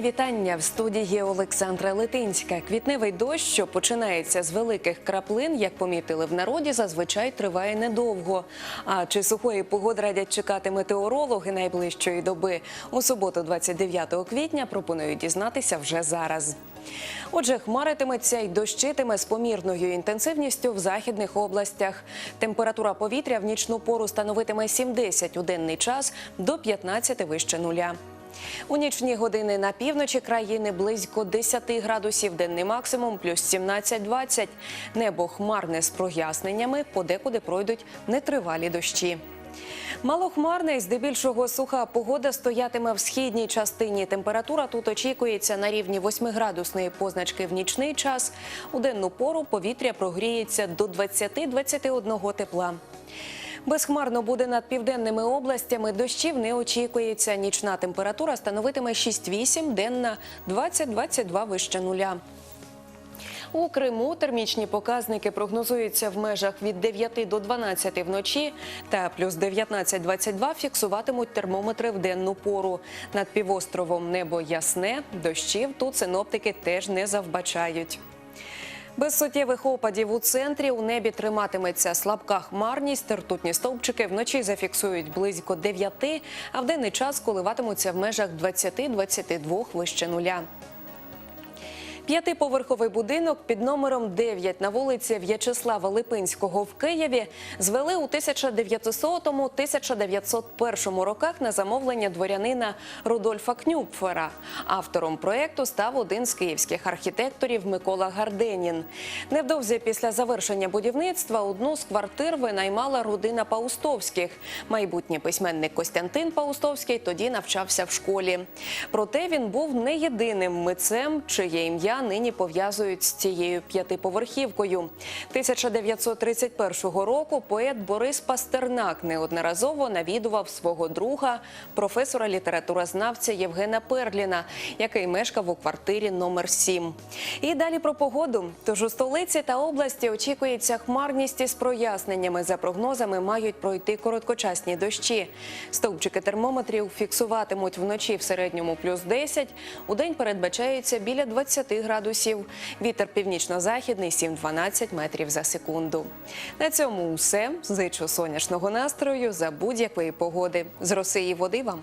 вітання в студії Олександра Литинська. Квітневий дощ, що починається з великих краплин, як помітили в народі, зазвичай триває недовго. А чи сухої погоди радять чекати метеорологи найближчої доби? У суботу, 29 квітня, пропоную дізнатися вже зараз. Отже, хмаритиметься й дощитиме з помірною інтенсивністю в західних областях. Температура повітря в нічну пору становитиме 7-10 у денний час до 15 вище нуля. У нічні години на півночі країни близько 10 градусів, денний максимум плюс 17-20. Небо хмарне з проясненнями, подекуди пройдуть нетривалі дощі. Малохмарна і здебільшого суха погода стоятиме в східній частині. Температура тут очікується на рівні 8-градусної позначки в нічний час. У денну пору повітря прогріється до 20-21 тепла. Безхмарно буде над південними областями. Дощів не очікується. Нічна температура становитиме 6-8, денна 20-22 вище нуля. У Криму термічні показники прогнозуються в межах від 9 до 12 вночі та плюс 19-22 фіксуватимуть термометри в денну пору. Над півостровом небо ясне, дощів тут синоптики теж не завбачають. Без суттєвих опадів у центрі у небі триматиметься слабка хмарність. Ртутні стовпчики вночі зафіксують близько 9, а в денний час коливатимуться в межах 20-22 вище нуля. П'ятиповерховий будинок під номером 9 на вулиці В'ячеслава Липинського в Києві звели у 1900-1901 роках на замовлення дворянина Рудольфа Кнюпфера. Автором проєкту став один з київських архітекторів Микола Гарденін. Невдовзі після завершення будівництва одну з квартир винаймала родина Паустовських. Майбутній письменник Костянтин Паустовський тоді навчався в школі. Проте він був не єдиним митцем, чиє ім'я нині пов'язують з цією п'ятиповерхівкою. 1931 року поет Борис Пастернак неодноразово навідував свого друга, професора літературознавця Євгена Перліна, який мешкав у квартирі номер 7. І далі про погоду. Тож у столиці та області очікується хмарність із проясненнями. За прогнозами мають пройти короткочасні дощі. Стовпчики термометрів фіксуватимуть вночі в середньому плюс 10, у день передбачається біля 20 градусів. Вітер північно-західний 7-12 метрів за секунду. На цьому все. Зичу сонячного настрою за будь-якої погоди. З Росії води вам.